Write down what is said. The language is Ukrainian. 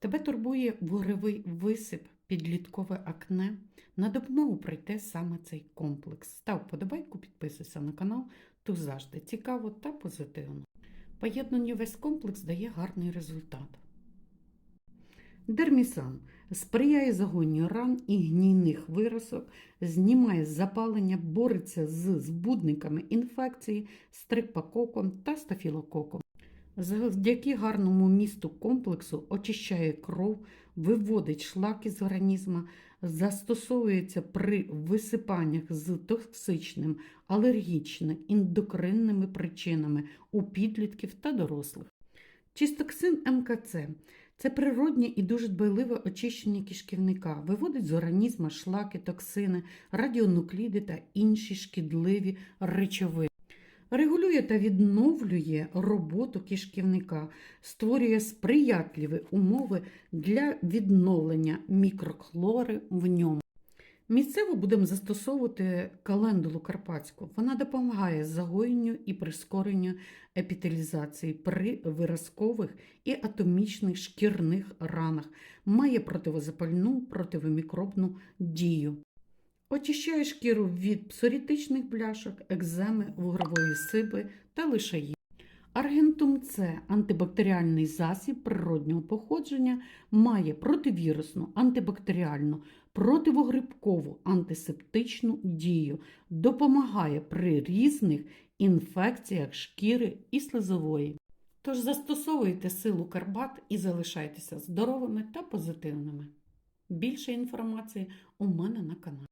Тебе турбує вугревий висип, підліткове акне. На допомогу прийде саме цей комплекс. Став подобайку, підписуйся на канал, тут завжди цікаво та позитивно. Поєднання весь комплекс дає гарний результат. Дермісан сприяє загонню ран і гнійних виразок, знімає запалення, бореться з збудниками інфекції, стрипококом та стафілококом. Завдяки гарному місту комплексу очищає кров, виводить шлаки з організму, застосовується при висипаннях з токсичним, алергічним, ендокринними причинами у підлітків та дорослих. Чистоксин МКЦ це природнє і дуже дбайливе очищення кишківника, виводить з організму шлаки, токсини, радіонукліди та інші шкідливі речовини. Регулює та відновлює роботу кишківника, створює сприятливі умови для відновлення мікрохлори в ньому. Місцево будемо застосовувати календулу карпатську. Вона допомагає загоєнню і прискоренню епітелізації при виразкових і атомічних шкірних ранах, має противозапальну, противомікробну дію. Очищає шкіру від псорітичних бляшок, екземи, вугрової сиби та лишаї. Аргентум С антибактеріальний засіб природнього походження має противірусну, антибактеріальну, противогрибкову, антисептичну дію, допомагає при різних інфекціях шкіри і слизової. Тож застосовуйте силу карбат і залишайтеся здоровими та позитивними. Більше інформації у мене на каналі.